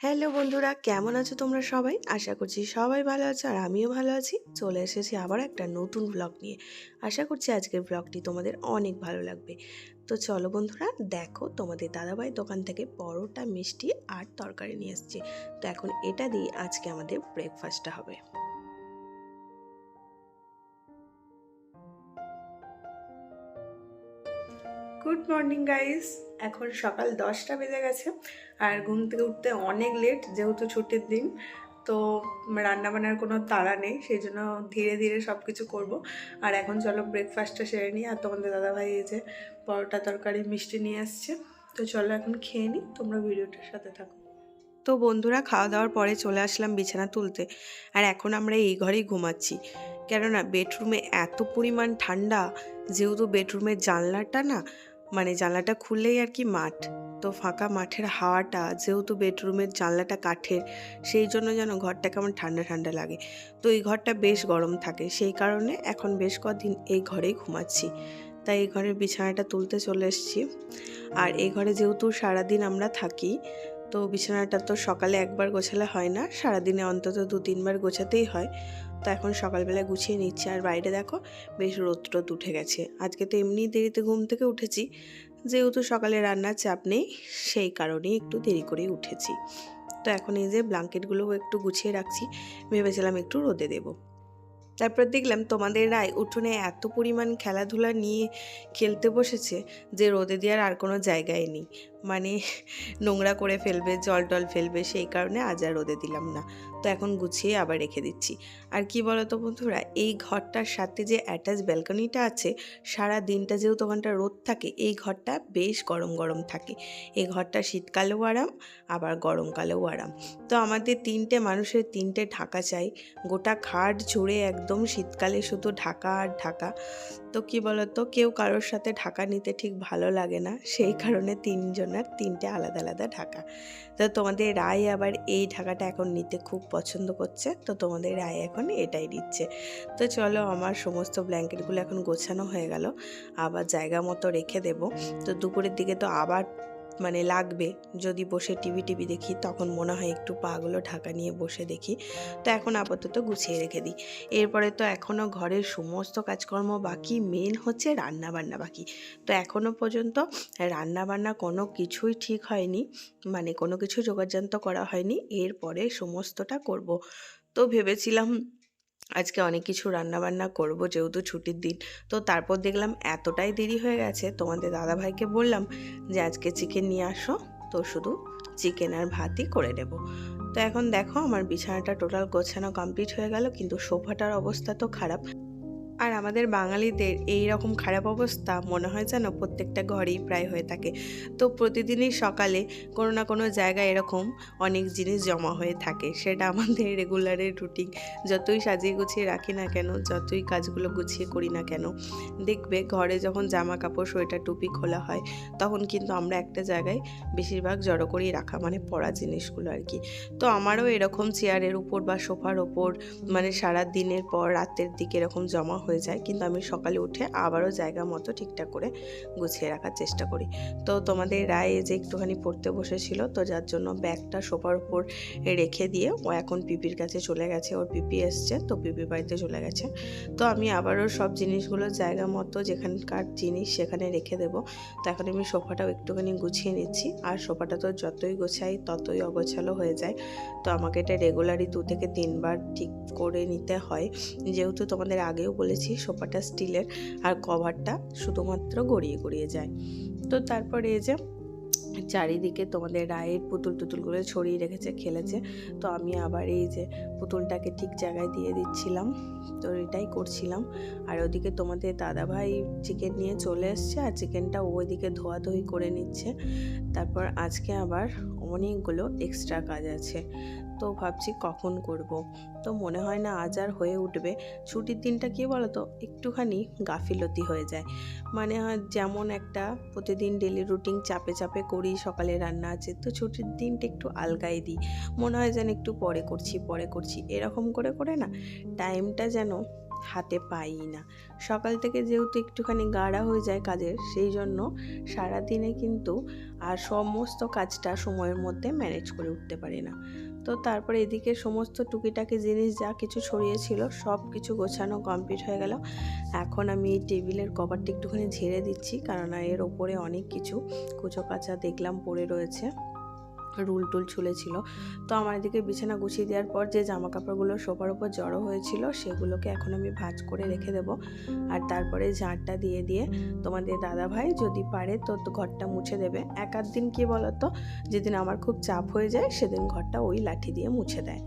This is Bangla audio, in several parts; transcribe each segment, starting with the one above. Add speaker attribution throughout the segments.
Speaker 1: হ্যালো বন্ধুরা, কেমন আছো তোমরা সবাই? আশা করছি সবাই ভালো আছো আর আমিও ভালো আছি। চলে এসেছি আবার একটা নতুন ব্লগ নিয়ে। আশা করছি আজকের ব্লগটি তোমাদের অনেক ভালো লাগবে। তো চলো বন্ধুরা, দেখো তোমাদের দাদাভাই দোকান থেকে পরোটা, মিষ্টি আর তরকারি নিয়ে এসছে। তো এখন এটা দিয়ে আজকে আমাদের ব্রেকফাস্টটা হবে। গুড মর্নিং গাইস এখন সকাল দশটা বেজে গেছে আর ঘুম থেকে উঠতে অনেক লেট যেহেতু ছুটির দিন, তো রান্নাবান্নার কোনো তাড়া নেই, সেই জন্য ধীরে ধীরে সব কিছু করব। আর এখন চলো ব্রেকফাস্টটা সেরে নিই। আর তোমাদের দাদাভাই এই যে পরোটা তরকারি, মিষ্টি নিয়ে আসছে। তো চলো এখন খেয়ে নিই, তোমরা ভিডিওটার সাথে থাকো। তো বন্ধুরা খাওয়া দাওয়ার পরে চলে আসলাম বিছানা তুলতে। আর এখন আমরা এই ঘরেই ঘুমাচ্ছি। কেননা বেডরুমে এত পরিমাণ ঠান্ডা, যেহেতু বেডরুমের জানলাটা না মানে জানলাটা খুললেই আর কি মাঠ। তো ফাঁকা মাঠের হাওয়াটা, যেহেতু বেডরুমের জানলাটা কাঠের, সেই জন্য যেন ঘরটা কেমন ঠান্ডা ঠান্ডা লাগে। তো এই ঘরটা বেশ গরম থাকে, সেই কারণে এখন বেশ কদিন এই ঘরেই ঘুমাচ্ছি। তাই এই ঘরের বিছানাটা তুলতে চলে এসেছি। আর এই ঘরে যেহেতু সারাদিন আমরা থাকি, তো বিছানাটা তো সকালে একবার গোছালে হয় না, সারাদিনে অন্তত দু তিনবার গোছাতেই হয়। তো এখন সকালবেলা গুছিয়ে নিচ্ছি। আর বাইরে দেখো বেশ রোদ টোদ উঠে গেছে। আজকে তো এমনি দেরিতে ঘুম থেকে উঠেছি, যেহেতু সকালে রান্নার চাপ নেই, সেই কারণেই একটু দেরি করেই উঠেছি। তো এখন এই যে ব্ল্যাঙ্কেটগুলোও একটু গুছিয়ে রাখছি, ভেবেছিলাম একটু রোদে দেবো। তারপর দেখলাম তোমাদের রায় উঠোনে এত পরিমাণ খেলাধুলা নিয়ে খেলতে বসেছে যে রোদে দেওয়ার আর কোনো জায়গায় নেই। মানে নোংরা করে ফেলবে, জল টল ফেলবে, সেই কারণে আজ আর রোদে দিলাম না। তো এখন গুছিয়ে আবার রেখে দিচ্ছি। আর কি বলতো বন্ধুরা, এই ঘরটার সাথে যে অ্যাটাচ ব্যালকনিটা আছে, সারা দিনটা যেহেতু ওখানটা রোদ থাকে, এই ঘরটা বেশ গরম গরম থাকে। এই ঘরটা শীতকালেও আরাম, আবার গরমকালেও আরাম। তো আমাদের তিনটে মানুষের তিনটে ঢাকা চাই। গোটা খাট জুড়ে একদম শীতকালে শুধু ঢাকা আর ঢাকা। তো কি বলতো? কেউ কারোর সাথে ঢাকা নিতে ঠিক ভালো লাগে না। সেই কারণে তিনজনের তিনটে আলাদা আলাদা ঢাকা। তো তোমাদের রায় আবার এই ঢাকাটা এখন নিতে খুব পছন্দ করছে। তো তোমাদের রায় এখন এটাই দিচ্ছে। তো চলো আমার সমস্ত ব্ল্যাঙ্কেটগুলো এখন গোছানো হয়ে গেল। আবার জায়গা মতো রেখে দেব। তো দুপুরের দিকে তো আবার মানে লাগবে। যদি বসে টিভি টিভি দেখি, তখন মনে হয় একটু পাগুলো ঢাকা নিয়ে বসে দেখি। তো এখন আপাতত গুছিয়ে রেখে দিই। এরপরে তো এখনও ঘরের সমস্ত কাজকর্ম বাকি মেন হচ্ছে রান্না বান্না বাকি। তো এখনও পর্যন্ত রান্না বান্না কোনো কিছুই ঠিক হয়নি মানে কোনো কিছু যোগাযন্ত করা হয়নি। এরপরে সমস্তটা করব। তো ভেবেছিলাম আজকে অনেক কিছু রান্না বান্না করব যেহেতু ছুটির দিন। তো তারপর দেখলাম এতটাই দেরি হয়ে গেছে, তোমাদের দাদাভাইকে বললাম যে আজকে চিকেন নিয়ে আসো, তো শুধু চিকেন আর ভাতই করে নেব। তো এখন দেখো আমার বিছানাটা টোটাল গোছানো কমপ্লিট হয়ে গেল, কিন্তু সোফাটার অবস্থা তো খারাপ। আর আমাদের বাঙালিদের এই রকম খারাপ অবস্থা মনে হয় যেন প্রত্যেকটা ঘরেই প্রায় হয়ে থাকে। তো প্রতিদিনই সকালে কোনো না কোনো জায়গায় এরকম অনেক জিনিস জমা হয়ে থাকে। সেটা আমাদের রেগুলারের রুটিন। যতই সাজিয়ে গুছিয়ে রাখি না কেন, যতই কাজগুলো গুছিয়ে করি না কেন, দেখবে ঘরে যখন জামা কাপড় সোয়েটার, টুপি খোলা হয়, তখন কিন্তু আমরা একটা জায়গায় বেশিরভাগ জড়ো করেই রাখা মানে পড়া জিনিসগুলো আর কি। তো আমারও এরকম চেয়ারের উপর বা সোফার ওপর মানে সারা দিনের পর, রাতের দিকে এরকম জমা হয়ে যায়। কিন্তু আমি সকালে উঠে আবারও জায়গা মতো ঠিকঠাক করে গুছিয়ে রাখার চেষ্টা করি। তো তোমাদের রায় যে একটুখানি পড়তে বসেছিল, তো যার জন্য ব্যাগটা সোফার উপর রেখে দিয়ে ও এখন পিপির কাছে চলে গেছে, ওর পিপি এসছে, তো পিপির বাড়িতে চলে গেছে। তো আমি আবারও সব জিনিসগুলো জায়গা মতো যেখানকার জিনিস সেখানে রেখে দেব। তো এখন আমি সোফাটাও একটুখানি গুছিয়ে নিচ্ছি। আর সোফাটা তো যতই গোছাই ততই অগোছালো হয়ে যায়। তো আমাকে এটা রেগুলারই দু থেকে তিনবার ঠিক করে নিতে হয়। যেহেতু তোমাদের আগেও বলেছি সোফাটা স্টিলের আর কভারটা শুধুমাত্র গড়িয়ে গড়িয়ে যায়। তো তারপরে এই যে চারিদিকে তোমাদের রায়ের পুতুল টুতুলগুলো ছড়িয়ে রেখেছে, খেলেছে। তো আমি আবার এই যে পুতুলটাকে ঠিক জায়গায় দিয়ে দিচ্ছিলাম। তো এটাই করছিলাম। আর ওদিকে তোমাদের দাদাভাই চিকেন নিয়ে চলে এসছে আর চিকেনটা ওইদিকে ধোয়াধুয়ি করে নিচ্ছে। তারপর আজকে আবার অনেকগুলো এক্সট্রা কাজ আছে। তো ভাবছি কখন করব? তো মনে হয় না আজ আর হয়ে উঠবে। ছুটির দিনটা কী বলো তো একটুখানি গাফিলতি হয়ে যায়। মানে যেমন একটা প্রতিদিন ডেলি রুটিন চাপে চাপে করি, সকালে রান্না আছে, তো ছুটির দিনটা একটু আলগাই দিই। মনে হয় যেন একটু পরে করছি পরে করছি। এরকম করে করে না টাইমটা যেন হাতে পাই না। সকাল থেকে যেহেতু একটুখানি গাড়া হয়ে যায় কাজের, সেই জন্য সারাদিনে কিন্তু আর সমস্ত কাজটা সময়ের মধ্যে ম্যানেজ করে উঠতে পারি না। তো তারপরে এদিকে সমস্ত টুকিটাকি জিনিস যা কিছু ছড়িয়েছিল সব কিছু গোছানো কমপ্লিট হয়ে গেল। এখন আমি এই টেবিলের কভারটি একটুখানি ঝেড়ে দিচ্ছি কারণ এর ওপরে অনেক কিছু কুচো কাচা দেখলাম পড়ে রয়েছে। রুল টুল ছুলেছিল। তো আমার এদিকে বিছানা গুছিয়ে দেওয়ার পর যে জামা কাপড়গুলো সোফার উপর জড়ো হয়েছিল, সেগুলোকে এখন আমি ভাজ করে রেখে দেবো। আর তারপরে ঝাড়টা দিয়ে দিয়ে তোমাদের দাদা ভাই যদি পারে তো তো ঘরটা মুছে দেবে। এক আধ দিন কী বলতো, যেদিন আমার খুব চাপ হয়ে যায় সেদিন ঘরটা ওই লাঠি দিয়ে মুছে দেয়।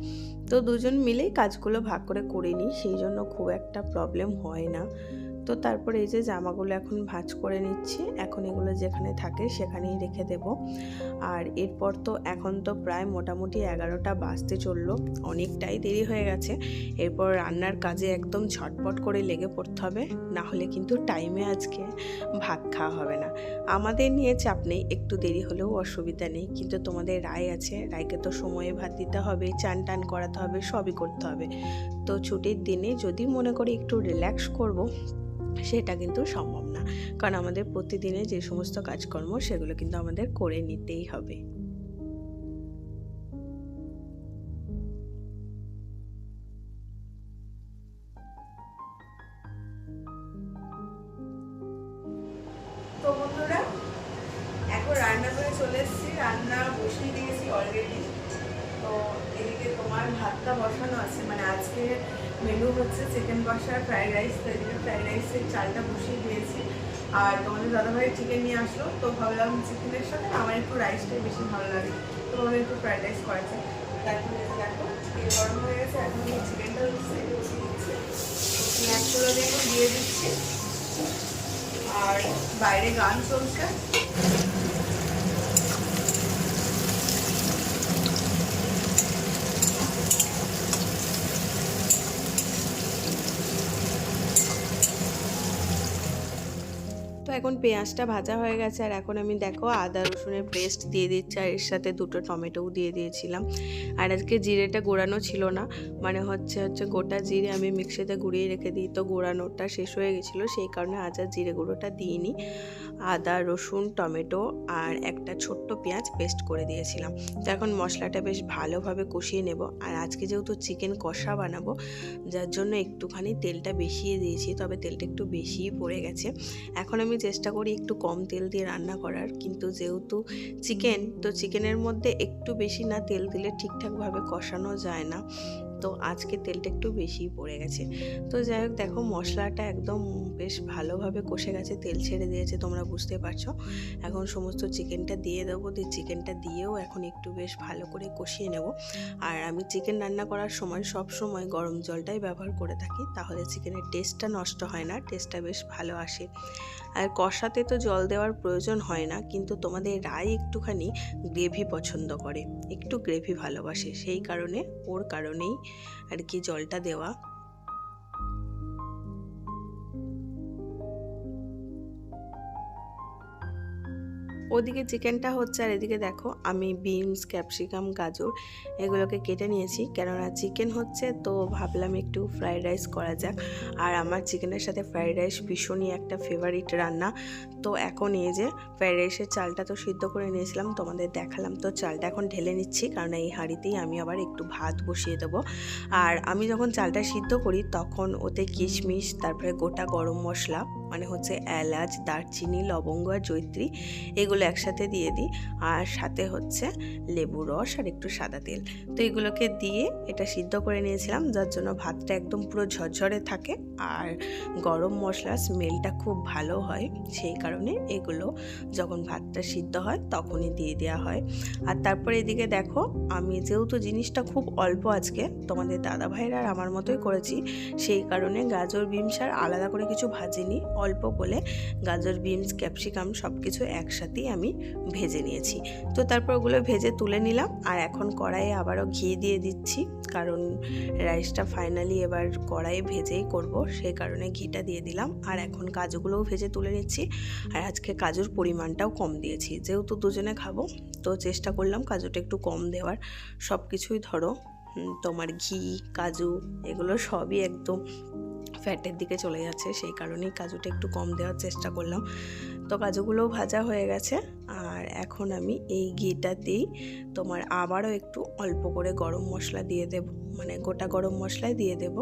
Speaker 1: তো দুজন মিলেই কাজগুলো ভাগ করে করে নিই, সেই জন্য খুব একটা প্রবলেম হয় না। তো তারপরে এই যে জামাগুলো এখন ভাঁজ করে নিচ্ছি। এখন এগুলো যেখানে থাকে সেখানেই রেখে দেব। আর এরপর তো এখন তো প্রায় মোটামুটি এগারোটা বাজতে চলল। অনেকটাই দেরি হয়ে গেছে। এরপর রান্নার কাজে একদম ঝটপট করে লেগে পড়তে হবে। না হলে কিন্তু টাইমে আজকে ভাত খাওয়া হবে না। আমাদের নিয়ে চাপ নেই, একটু দেরি হলেও অসুবিধা নেই। কিন্তু তোমাদের রায় আছে। রায়কে তো সময়ে ভাত দিতে হবে, চান টান করাতে হবে, সবই করতে হবে। তো ছুটির দিনে যদি মনে করি একটু রিল্যাক্স করব সেটা কিন্তু সম্ভব না। কারণ আমাদের প্রতিদিনে যে সমস্ত কাজকর্ম, সেগুলো কিন্তু আমাদের করে নিতেই হবে। তো বন্ধুরা, এখন রান্না করে চলে এসেছি। রান্না অলরেডি তো এদিকে তোমার ভাতটা বসানো আছে। মানে আজকে মেনু হচ্ছে চিকেন কষা ফ্রাইড রাইস তো এদিকে ফ্রাইড রাইসের চালটা বসিয়ে দিয়েছি। আর তোমাদের দাদাভাই চিকেন নিয়ে আসলো, তো ভাবলাম চিকেনের সাথে আমার একটু রাইসটাই বেশি ভালো লাগে। তো আমি একটু ফ্রাইড রাইস করেছে। তারপরে দেখো, তেল গরম হয়ে গেছে, এখন চিকেনটা দিয়ে দিচ্ছি। আর বাইরে গান চলছে। এখন পেঁয়াজটা ভাজা হয়ে গেছে আর এখন আমি দেখো আদা, রসুনের পেস্ট দিয়ে দিচ্ছি আর এর সাথে দুটো টমেটোও দিয়ে দিয়েছিলাম। আর আজকে জিরেটা গোড়ানো ছিল না মানে হচ্ছে হচ্ছে গোটা জিরে আমি মিক্সিতে গুঁড়িয়ে রেখে দিই। তো গোড়ানোটা শেষ হয়ে গেছিল, সেই কারণে আজ আর জিরে গুঁড়োটা দিইনি। আদা, রসুন, টমেটো আর একটা ছোট্ট পেঁয়াজ পেস্ট করে দিয়েছিলাম। তো এখন মশলাটা বেশ ভালোভাবে কষিয়ে নেব। আর আজকে যেহেতু চিকেন কষা বানাবো, যার জন্য একটুখানি তেলটা বেশিয়ে দিয়েছি, তবে তেলটা একটু বেশিই পড়ে গেছে। এখন আমি চেষ্টা করি একটু কম তেল দিয়ে রান্না করার। কিন্তু যেহেতু চিকেন, তো চিকেনের মধ্যে একটু বেশি না তেল দিলে ঠিকঠাকভাবে কষানো যায় না। তো আজকে তেলটা একটু বেশিই পড়ে গেছে। তো যাই হোক, দেখো মশলাটা একদম বেশ ভালোভাবে কষে গেছে, তেল ছেড়ে দিয়েছে, তোমরা বুঝতে পারছ। এখন সমস্ত চিকেনটা দিয়ে দেবো, দিয়ে চিকেনটা দিয়েও এখন একটু বেশ ভালো করে কষিয়ে নেব। আর আমি চিকেন রান্না করার সময় সব সময় গরম জলটাই ব্যবহার করে থাকি, তাহলে চিকেনের টেস্টটা নষ্ট হয় না, টেস্টটা বেশ ভালো আসে। আর কষাতে তো জল দেওয়ার প্রয়োজন হয় না, কিন্তু তোমাদের রায় একটুখানি গ্রেভি পছন্দ করে, একটু গ্রেভি ভালোবাসে, সেই কারণে, ওর কারণেই আর কি জলটা দেওয়া। ওদিকে চিকেনটা হচ্ছে আর এদিকে দেখো আমি বিনস, ক্যাপসিকাম, গাজর এগুলোকে কেটে নিয়েছি। কেননা চিকেন হচ্ছে তো ভাবলাম একটু ফ্রাইড রাইস করা যাক। আর আমার চিকেনের সাথে ফ্রাইড রাইস ভীষণই একটা ফেভারিট রান্না। তো এখন এই যে ফ্রাইড রাইসের চালটা তো সিদ্ধ করে নিয়েছিলাম, তোমাদের দেখালাম। তো চালটা এখন ঢেলে নিচ্ছি, কারণ এই হাঁড়িতেই আমি আবার একটু ভাত বসিয়ে দেবো। আর আমি যখন চালটা সিদ্ধ করি তখন ওতে কিশমিশ, তারপরে গোটা গরম মশলা মানে হচ্ছে এলাচ, দারচিনি, লবঙ্গ আর জৈত্রী এগুলো একসাথে দিয়ে দিই। আর সাথে হচ্ছে লেবু রস আর একটু সাদা তেল। তো এগুলোকে দিয়ে এটা সিদ্ধ করে নিয়েছিলাম, যার জন্য ভাতটা একদম পুরো ঝরঝরে থাকে। আর গরম মশলা স্মেলটা খুব ভালো হয়, সেই কারণে এগুলো যখন ভাতটা সিদ্ধ হয় তখনই দিয়ে দেওয়া হয়। আর তারপরে এদিকে দেখো, আমি যেহেতু জিনিসটা খুব অল্প আজকে, তোমাদের দাদা ভাইয়ের আর আমার মতোই করেছি, সেই কারণে গাজর বিমসার আলাদা করে কিছু ভাজিনি। অল্প করে গাজর, বিনস, ক্যাপসিকাম সব কিছু একসাথেই আমি ভেজে নিয়েছি। তো তারপর ওগুলো ভেজে তুলে নিলাম আর এখন কড়াইয়ে আবারও ঘি দিয়ে দিচ্ছি, কারণ রাইসটা ফাইনালি এবার কড়াইয়ে ভেজেই করব সেই কারণে ঘিটা দিয়ে দিলাম। আর এখন কাজুগুলোও ভেজে তুলে নিচ্ছি, আর আজকে কাজুর পরিমাণটাও কম দিয়েছি। যেহেতু দুজনে খাব, তো চেষ্টা করলাম কাজুটা একটু কম দেওয়ার। সব কিছুই ধরো তোমার ঘি, কাজু, এগুলো সবই একদম ফ্যাটের দিকে চলে যাচ্ছে, সেই কারণেই কাজুটা একটু কম দেওয়ার চেষ্টা করলাম। তো কাজুগুলোও ভাজা হয়ে গেছে, আর এখন আমি এই ঘিটাতেই তোমার আবারও একটু অল্প করে গরম মশলা দিয়ে দেব মানে গোটা গরম মশলাই দিয়ে দেব।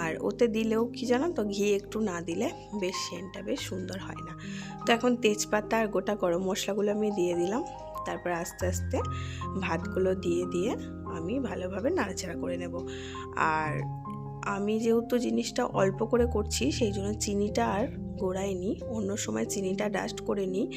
Speaker 1: আর ওতে দিলেও কি জানো তো, ঘি একটু না দিলে বেশ সেন্টটা বেশ সুন্দর হয় না। তো এখন তেজপাতা আর গোটা গরম মশলাগুলো আমি দিয়ে দিলাম, তারপর আস্তে আস্তে ভাতগুলো দিয়ে দিয়ে আমি ভালোভাবে নাড়াচাড়া করে নেব। আর আমি যেহেতু জিনিসটা অল্প করে করছি, সেই জন্য চিনিটা আর গোড়ায় নিই অন্য সময় চিনিটা ডাস্ট করে নিই।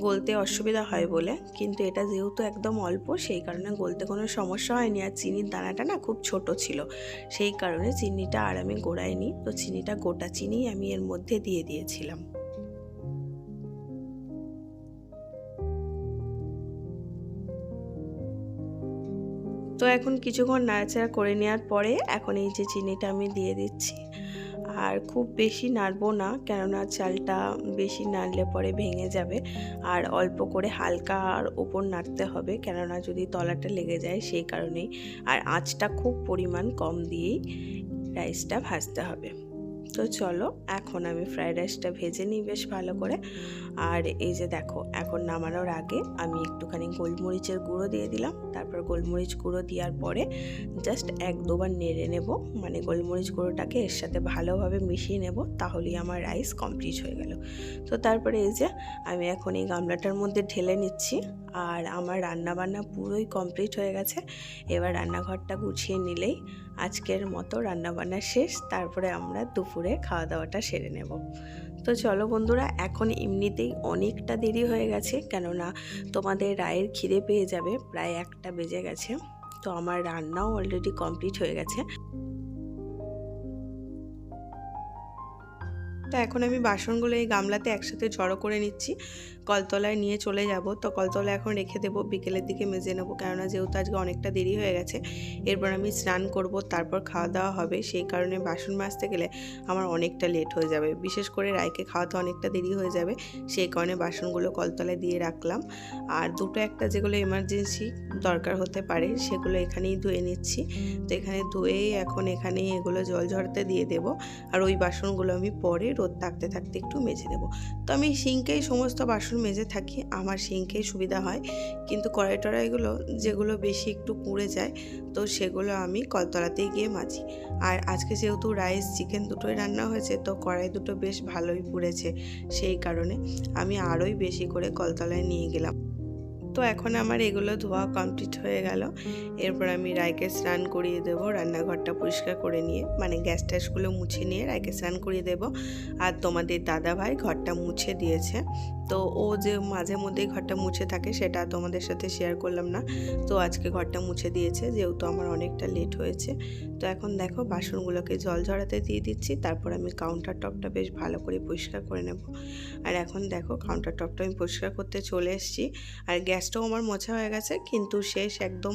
Speaker 1: গলতে অসুবিধা হয় বলে। কিন্তু এটা যেহেতু একদম অল্প, সেই কারণে গলতে কোনো সমস্যা হয়নি। আর চিনির দানাটা না খুব ছোট ছিল। সেই কারণে চিনিটা আর আমি গোড়াইনি। তো চিনিটা গোটা চিনি আমি এর মধ্যে দিয়ে দিয়েছিলাম। তো এখন কিছুক্ষণ নাড়াচাড়া করে নেওয়ার পরে এখন এই যে চিনিটা আমি দিয়ে দিচ্ছি। আর খুব বেশি নাড়বো না, কেননা চালটা বেশি নাড়লে পরে ভেঙে যাবে। আর অল্প করে হালকা আর ওপর নাড়তে হবে, কেননা যদি তলাটা লেগে যায় সেই কারণেই। আর আঁচটা খুব পরিমাণ কম দিয়েই রাইসটা ভাজতে হবে। তো চলো, এখন আমি ফ্রায়েড রাইসটা ভেজে নিই বেশ ভালো করে। আর এই যে দেখো, এখন নামানোর আগে আমি একটুখানি গোলমরিচের গুঁড়ো দিয়ে দিলাম। তারপর গোলমরিচ গুঁড়ো দেওয়ার পরে জাস্ট এক দুবার নেড়ে নেব। মানে গোলমরিচ গুঁড়োটাকে এর সাথে ভালোভাবে মিশিয়ে নেব, তাহলেই আমার রাইস কমপ্লিট হয়ে গেল। তো তারপরে এই যে আমি এখন এই গামলাটার মধ্যে ঢেলে নিচ্ছি। আর আমার রান্না বান্না পুরোই কমপ্লিট হয়ে গেছে। এবার রান্নাঘরটা গুছিয়ে নিলেই আজকের মতো রান্নাবান্না শেষ, তারপরে আমরা দুপুরে খাওয়া দাওয়াটা সেরে নেব। তো চলো বন্ধুরা, এখন এমনিতেই অনেকটা দেরি হয়ে গেছে, কেননা তোমাদের রায়ের খিদে পেয়ে যাবে, প্রায় একটা বেজে গেছে। তো আমার রান্নাও অলরেডি কমপ্লিট হয়ে গেছে। তো এখন আমি বাসনগুলো এই গামলাতে একসাথে জড়ো করে নিচ্ছি। কলতলায় নিয়ে চলে যাব। তো কলতলায় এখন রেখে দেবো, বিকেলের দিকে মেজে নেব। কেননা যেহেতু আজকে অনেকটা দেরি হয়ে গেছে, এরপর আমি স্নান করব, তারপর খাওয়া দাওয়া হবে। সেই কারণে বাসন মাজতে গেলে আমার অনেকটা লেট হয়ে যাবে। বিশেষ করে রায়কে খাওয়াতে অনেকটা দেরি হয়ে যাবে, সেই কারণে বাসনগুলো কলতলায় দিয়ে রাখলাম। আর দুটো একটা যেগুলো এমার্জেন্সি দরকার হতে পারে, সেগুলো এখানেই ধুয়ে নিচ্ছি। তো এখানে ধুয়েই এখন এখানেই এগুলো জল ঝরতে দিয়ে দেব। আর ওই বাসনগুলো আমি পরে রোদ থাকতে থাকতে একটু মেজে দেবো তো আমি সিঙ্কেই সমস্ত বাসন মেজে থাকি, আমার সিঙ্কেই সুবিধা হয়। কিন্তু কড়াই টড়াইগুলো যেগুলো বেশি একটু পুড়ে যায়, তো সেগুলো আমি কলতলাতেই গিয়ে মাজি। আর আজকে যেহেতু রাইস, চিকেন দুটোই রান্না হয়েছে, তো কড়াই দুটো বেশ ভালোই পুড়েছে সেই কারণে আমি আরোই বেশি করে কলতলায় নিয়ে গেলাম। তো এখন আমার এগুলো ধোয়া কমপ্লিট হয়ে গেল। এরপর আমি রায়কে স্নান করিয়ে দেবো, রান্নাঘরটা পরিষ্কার করে নিয়ে। মানে গ্যাস ট্যাসগুলো মুছে নিয়ে রায়কে স্নান করিয়ে দেবো। আর তোমাদের দাদা ভাই ঘরটা মুছে দিয়েছে। তো ও যে মাঝে মধ্যেই ঘরটা মুছে থাকে সেটা তোমাদের সাথে শেয়ার করলাম না। তো আজকে ঘরটা মুছে দিয়েছে, যেহেতু আমার অনেকটা লেট হয়েছে। তো এখন দেখো বাসনগুলোকে জল ঝরাতে দিয়ে দিচ্ছি, তারপর আমি কাউন্টার টপটা বেশ ভালো করে পরিষ্কার করে নেব। আর এখন দেখো কাউন্টার টপটা আমি পরিষ্কার করতে চলে এসেছি। আর গ্যাসটাও আমার মোছা হয়ে গেছে, কিন্তু শেষ একদম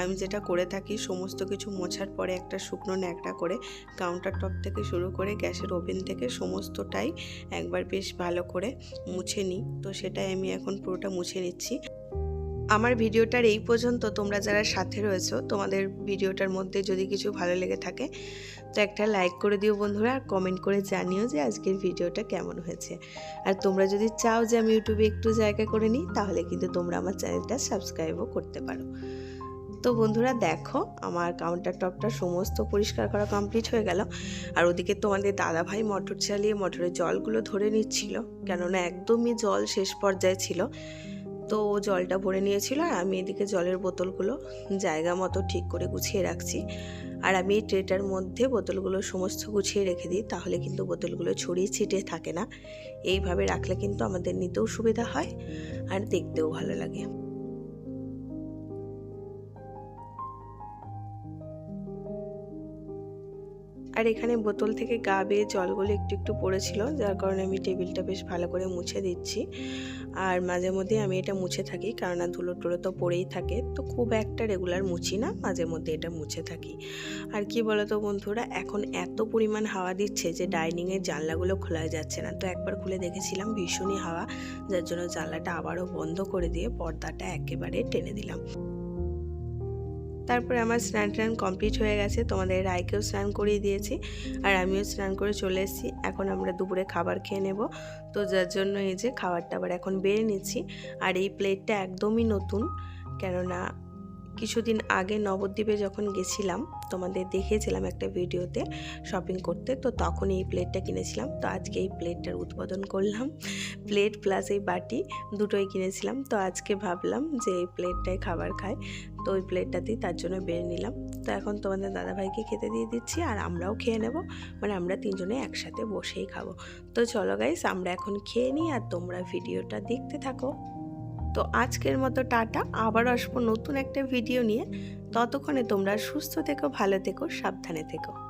Speaker 1: আমি যেটা করে থাকি সমস্ত কিছু মোছার পরে একটা শুকনো ন্যাকড়া করে কাউন্টার টপ থেকে শুরু করে গ্যাসের ওভেন থেকে সমস্তটাই একবার বেশ ভালো করে মুছে নিই। তো সেটাই আমি এখন পুরোটা মুছে নিচ্ছি। আমার ভিডিওটার এই পর্যন্ত তোমরা যারা সাথে রয়েছো, তোমাদের ভিডিওটার মধ্যে যদি কিছু ভালো লেগে থাকে, তো একটা লাইক করে দিও বন্ধুরা, আর কমেন্ট করে জানিও যে আজকের ভিডিওটা কেমন হয়েছে। আর তোমরা যদি চাও যে আমি ইউটিউবে একটু জায়গা করে নিই, তাহলে কিন্তু তোমরা আমার চ্যানেলটা সাবস্ক্রাইবও করতে পারো। তো বন্ধুরা দেখো, আমার কাউন্টার টপটা সমস্ত পরিষ্কার করা কমপ্লিট হয়ে গেল। আর ওদিকে তোমাদের দাদা ভাই মোটর চালিয়ে মটরের জলগুলো ধরে নিচ্ছিল, কেননা একদমই জল শেষ পর্যায়ে ছিল। তো ও জলটা ভরে নিয়েছিল আর আমি এদিকে জলের বোতলগুলো জায়গা মতো ঠিক করে গুছিয়ে রাখছি। আর আমি ট্রেটার মধ্যে বোতলগুলো সমস্ত গুছিয়ে রেখে দিই, তাহলে কিন্তু বোতলগুলো ছড়িয়ে ছিটিয়ে থাকে না। এইভাবে রাখলে কিন্তু আমাদের নিতেও সুবিধা হয় আর দেখতেও ভালো লাগে। আর এখানে বোতল থেকে গা বেয়ে জলগুলো একটু একটু পড়েছিল, যার কারণে আমি টেবিলটা বেশ ভালো করে মুছে দিচ্ছি। আর মাঝে মধ্যে আমি এটা মুছে থাকি কারণ ধুলো টুলো তো পড়েই থাকে। তো খুব একটা রেগুলার মুছি না, মাঝে মধ্যে এটা মুছে থাকি। আর কি বলতো বন্ধুরা, এখন এত পরিমাণ হাওয়া দিচ্ছে যে ডাইনিংয়ের জানলাগুলো খোলা যাচ্ছে না। তো একবার খুলে দেখেছিলাম ভীষণই হাওয়া, যার জন্য জানলাটা আবারও বন্ধ করে দিয়ে পর্দাটা একেবারে টেনে দিলাম। তারপরে আমার স্নান টান কমপ্লিট হয়ে গেছে, তোমাদের রায়কেও স্নান করিয়ে দিয়েছি আর আমিও স্নান করে চলে এসেছি। এখন আমরা দুপুরে খাবার খেয়ে নেব। তো যার জন্য এই যে খাবার টাবার এখন বেড়ে নিচ্ছি আর এই প্লেটটা একদমই নতুন। কেননা কিছুদিন আগে নবদ্বীপে যখন গেছিলাম, তোমাদের দেখিয়েছিলাম একটা ভিডিওতে শপিং করতে, তো তখন এই প্লেটটা কিনেছিলাম। তো আজকে এই প্লেটটার উদ্বোধন করলাম। প্লেট প্লাস এই বাটি দুটোই কিনেছিলাম। তো আজকে ভাবলাম যে এই প্লেটটাই খাবার খাই। তো ওই প্লেটটাতেই তার জন্য বেড়ে নিলাম। তো এখন তোমাদের দাদাভাইকে খেতে দিয়ে দিচ্ছি আর আমরাও খেয়ে নেব। মানে আমরা তিনজনে একসাথে বসেই খাব। তো চলো গাইস আমরা এখন খেয়ে নিই আর তোমরা ভিডিওটা দেখতে থাকো। তো আজকের মতো টাটা। আবার আসব নতুন একটা ভিডিও নিয়ে। ততক্ষণে তোমরা সুস্থ থেকো, ভালো থেকো, সাবধানে থেকো।